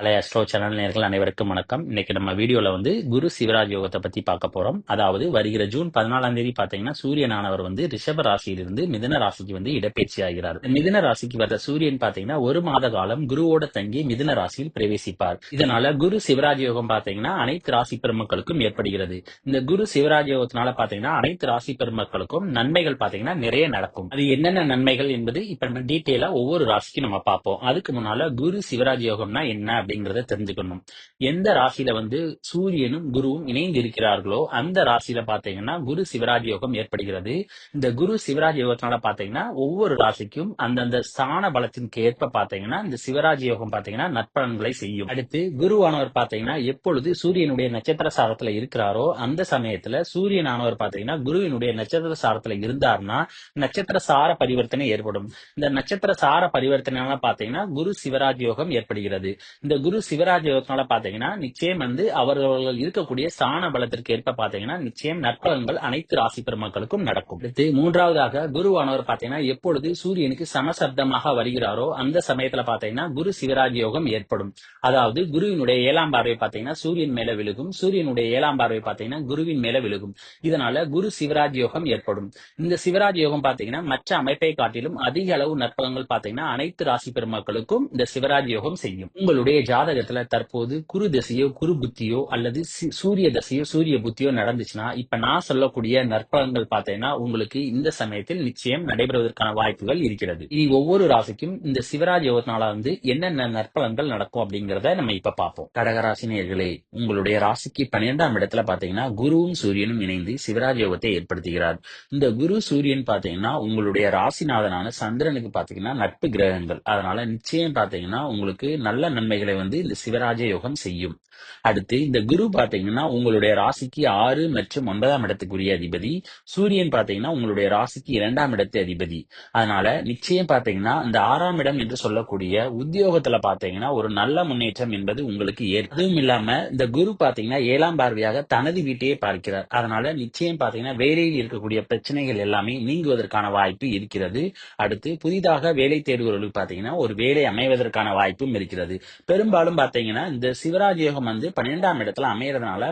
அலைய astro channel நேர்கள் அனைவருக்கும் வணக்கம். இன்னைக்கு நம்ம வீடியோல வந்து குரு சிவராஜ் யோகத்தை பத்தி பார்க்க போறோம். அதாவது வருகிற ஜூன் பதினாலாம் தேதி பாத்தீங்கன்னா சூரியனானவர் வந்து ரிஷப ராசியிலிருந்து மிதன ராசிக்கு வந்து இடப்பெயர்ச்சி ஆகிறார். மிதன ராசிக்கு வர சூரியன் பாத்தீங்கன்னா ஒரு மாத காலம் குருவோட தங்கி மிதன ராசியில் பிரவேசிப்பார். இதனால குரு சிவராஜ் யோகம் பாத்தீங்கன்னா அனைத்து ராசி பெருமக்களுக்கும் ஏற்படுகிறது. இந்த குரு சிவராஜ் யோகத்தினால பாத்தீங்கன்னா அனைத்து ராசி பெருமக்களுக்கும் நன்மைகள் பாத்தீங்கன்னா நிறைய நடக்கும். அது என்னென்ன நன்மைகள் என்பது இப்ப நம்ம டீட்டெயிலா ஒவ்வொரு ராசிக்கும் நம்ம பார்ப்போம். அதுக்கு முன்னால குரு சிவராஜ் யோகம்னா என்ன அப்படிங்கிறத தெரிஞ்சுக்கணும். எந்த ராசியில வந்து சூரியனும் குருவும் இணைந்து இருக்கிறார்களோ அந்த ராசியில பாத்தீங்கன்னா குரு சிவராஜ் யோகம் ஏற்படுகிறது. இந்த குரு சிவராஜ் யோகத்தினால பாத்தீங்கன்னா ஒவ்வொரு ராசிக்கும் அந்தந்த ஸ்தான பலத்திற்கு ஏற்ப பாத்தீங்கன்னா இந்த சிவராஜ் யோகம் பாத்தீங்கன்னா நற்பலன்களை செய்யும். அடுத்து குருவானவர் பாத்தீங்கன்னா எப்பொழுது சூரியனுடைய நட்சத்திர சாரத்துல இருக்கிறாரோ அந்த சமயத்துல சூரியனானவர் பாத்தீங்கன்னா குருவினுடைய நட்சத்திர சாரத்துல இருந்தார்னா நட்சத்திர சார பரிவர்த்தனை ஏற்படும். இந்த நட்சத்திர சார பரிவர்த்தனை பாத்தீங்கன்னா குரு சிவராஜ் யோகம் ஏற்படுகிறது. இந்த குரு சிவராஜ் யோகத்தினால பாத்தீங்கன்னா நிச்சயம் வந்து அவர்கள் இருக்கக்கூடிய ஸ்தான பலத்திற்கு ஏற்ப பாத்தீங்கன்னா நிச்சயம் நற்பலன்கள் அனைத்து ராசி பெருமக்களுக்கும் நடக்கும். அடுத்து மூன்றாவதாக குருவானவர் பாத்தீங்கன்னா எப்பொழுது சூரியனுக்கு சமசப்தமாக வருகிறாரோ அந்த சமயத்துல பாத்தீங்கன்னா குரு சிவராஜ் யோகம் ஏற்படும். அதாவது குருவினுடைய ஏழாம் பார்வை பாத்தீங்கன்னா சூரியன் மேல விழுகும். சூரியனுடைய ஏழாம் பார்வை பாத்தீங்கன்னா குருவின் மேல விழுகும். இதனால குரு சிவராஜ் யோகம் ஏற்படும். இந்த சிவராஜ் யோகம் பாத்தீங்கன்னா மற்ற அமைப்பை காட்டிலும் அதிக அளவு நற்பலன்கள் பாத்தீங்கன்னா அனைத்து ராசி பெருமக்களுக்கும் இந்த சிவராஜ் யோகம் செய்யும். உங்களுடைய ஜாதகத்துல தற்போது குரு தசையோ குரு புத்தியோ அல்லது சூரிய தசையோ சூரிய புத்தியோ நடந்துச்சுன்னா இப்ப நான் சொல்லக்கூடிய நற்பலன்கள் பார்த்தீங்கன்னா உங்களுக்கு இந்த சமயத்தில் நிச்சயம் நடைபெறுவதற்கான வாய்ப்புகள் இருக்கிறது. இனி ஒவ்வொரு ராசிக்கும் இந்த சிவராஜ் யோகத்தினால வந்து என்னென்ன நற்பலன்கள் நடக்கும் அப்படிங்கறத நம்ம இப்ப பார்ப்போம். கடகராசி நேர்களே உங்களுடைய ராசிக்கு பன்னிரெண்டாம் இடத்துல பாத்தீங்கன்னா குருவும் சூரியனும் இணைந்து சிவராஜ் யோகத்தை ஏற்படுத்துகிறார். இந்த குரு சூரியன் பாத்தீங்கன்னா உங்களுடைய ராசிநாதனான சந்திரனுக்கு பாத்தீங்கன்னா நட்பு கிரகங்கள். அதனால நிச்சயம் பாத்தீங்கன்னா உங்களுக்கு நல்ல நன்மைகளை வந்து இந்த சிவராஜ யோகம் செய்யும். அடுத்து இந்த குரு பாத்தீங்கன்னா உங்களுடைய ராசிக்கு ஆறு மற்றும் ஒன்பதாம் இடத்துக்குரிய அதிபதி. சூரியன் பாத்தீங்கன்னா உங்களுடைய ராசிக்கு இரண்டாம் இடத்து அதிபதி. அதனால நிச்சயம் பாத்தீங்கன்னா இந்த ஆறாம் இடம் என்று சொல்லக்கூடிய உத்தியோகத்துல பாத்தீங்கன்னா ஒரு நல்ல முன்னேற்றம் என்பது உங்களுக்கு ஏற்பதும் இல்லாம இந்த குரு பாத்தீங்கன்னா ஏழாம் பார்வையாக தனது வீட்டையே பார்க்கிறார். அதனால நிச்சயம் பாத்தீங்கன்னா வேலையில் இருக்கக்கூடிய பிரச்சனைகள் எல்லாமே நீங்குவதற்கான வாய்ப்பு இருக்கிறது. அடுத்து புதிதாக வேலை தேடுவர்களுக்கு பாத்தீங்கன்னா ஒரு வேலை அமைவதற்கான வாய்ப்பும் இருக்கிறது. பெரும் பெரும்பாலும் பாத்தீங்கன்னா இந்த சிவராஜ் யோகம் வந்து பன்னிரெண்டாம் இடத்துல அமையறதுனால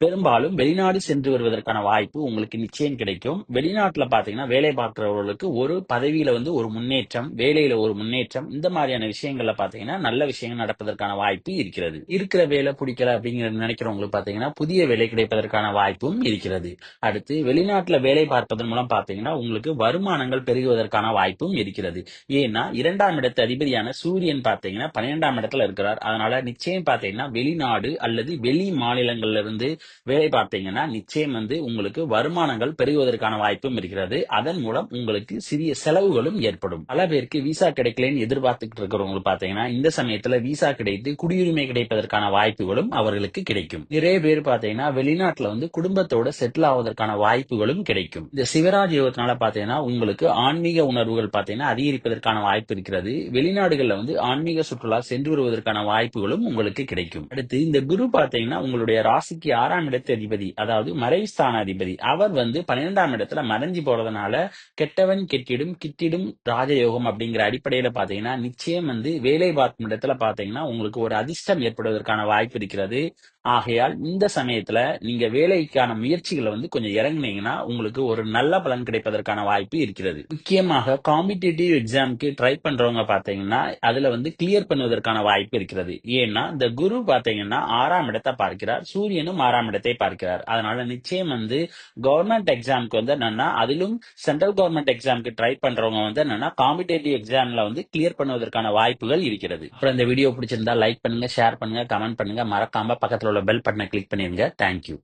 பெரும்பாலும் வெளிநாடு சென்று வருவதற்கான வாய்ப்பு உங்களுக்கு நிச்சயம் கிடைக்கும். வெளிநாட்டுல பாத்தீங்கன்னா வேலை பார்க்கிறவர்களுக்கு ஒரு பதவியில வந்து ஒரு முன்னேற்றம் வேலையில ஒரு முன்னேற்றம் இந்த மாதிரியான விஷயங்கள்ல பாத்தீங்கன்னா நல்ல விஷயங்கள் நடப்பதற்கான வாய்ப்பு இருக்கிறது. இருக்கிற வேலை பிடிக்கல அப்படிங்கிற நினைக்கிறவங்களுக்கு பாத்தீங்கன்னா புதிய வேலை கிடைப்பதற்கான வாய்ப்பும் இருக்கிறது. அடுத்து வெளிநாட்டுல வேலை பார்ப்பதன் மூலம் பாத்தீங்கன்னா உங்களுக்கு வருமானங்கள் பெருகுவதற்கான வாய்ப்பும் இருக்கிறது. ஏன்னா இரண்டாம் இடத்து அதிபதியான சூரியன் பாத்தீங்கன்னா பன்னிரெண்டாம் இடத்துல இருக்கிறார். அதனால நிச்சயம் பாத்தீங்கன்னா வெளிநாடு அல்லது வெளி மாநிலங்கள்ல இருந்து வேலை பார்த்தீங்கன்னா நிச்சயம் வந்து உங்களுக்கு வருமானங்கள் பெருகுவதற்கான வாய்ப்பும் இருக்கிறது. அதன் மூலம் உங்களுக்கு சிறிய செலவுகளும் ஏற்படும். பல பேருக்கு விசா கிடைக்கலன்னு எதிர்பார்த்துட்டு இருக்கிறவங்களுக்கு பாத்தீங்கன்னா இந்த சமயத்துல விசா கிடைத்து குடியுரிமை கிடைப்பதற்கான வாய்ப்புகளும் அவர்களுக்கு கிடைக்கும். நிறைய பேர் பாத்தீங்கன்னா வெளிநாட்டுல வந்து குடும்பத்தோட செட்டில் ஆவதற்கான வாய்ப்புகளும் கிடைக்கும். இந்த சிவராஜ் யோகத்தினால பாத்தீங்கன்னா உங்களுக்கு ஆன்மீக உணர்வுகள் பாத்தீங்கன்னா அதிகரிப்பதற்கான வாய்ப்பு இருக்கிறது. வெளிநாடுகள்ல வந்து ஆன்மீக சுற்றுலா சென்று வருவதற்கான வாய்ப்புகளும் உங்களுக்கு கிடைக்கும். அடுத்து இந்த குரு பாத்தீங்கன்னா உங்களுடைய ராசிக்கு ஆறாம் ஆறாம் இடத்து அதிபதி அதாவது மறைஸ்தான அதிபதி. அவர் வந்து பன்னிரெண்டாம் இடத்துல மறைஞ்சு போறதுனால கெட்டவன் கெட்டிடும் கிட்டிடும் ராஜயோகம் அப்படிங்கிற அடிப்படையில பாத்தீங்கன்னா நிச்சயம் வந்து வேலை பார்க்கும் இடத்துல பாத்தீங்கன்னா உங்களுக்கு ஒரு அதிர்ஷ்டம் ஏற்படுவதற்கான வாய்ப்பு இருக்கிறது. ஆகையால் இந்த சமயத்துல நீங்க வேலைக்கான முயற்சிகளை வந்து கொஞ்சம் இறங்குனீங்கன்னா உங்களுக்கு ஒரு நல்ல பலன் கிடைப்பதற்கான வாய்ப்பு இருக்கிறது. முக்கியமாக காம்படிட்டிவ் எக்ஸாம்க்கு ட்ரை பண்றவங்க பாத்தீங்கன்னா அதுல வந்து கிளியர் பண்ணுவதற்கான வாய்ப்பு இருக்கிறது. ஏன்னா இந்த குரு பாத்தீங்கன்னா ஆறாம் இடத்தை பார்க்கிறார். சூரியனும் ஆறாம் ஆறாம் இடத்தை பார்க்கிறார். அதனால நிச்சயம் வந்து கவர்மெண்ட் எக்ஸாம்க்கு வந்து என்னன்னா அதிலும் சென்ட்ரல் கவர்மெண்ட் எக்ஸாம்க்கு ட்ரை பண்றவங்க வந்து என்னன்னா காம்படேட்டிவ் எக்ஸாம்ல வந்து கிளியர் பண்ணுவதற்கான வாய்ப்புகள் இருக்கிறது. அப்புறம் இந்த வீடியோ பிடிச்சிருந்தா லைக் பண்ணுங்க ஷேர் பண்ணுங்க கமெண்ட் பண்ணுங்க. மறக்காம பக்கத்துல உள்ள பெல் பட்டனை கிளிக் பண்ணிருங்க. தேங்க்யூ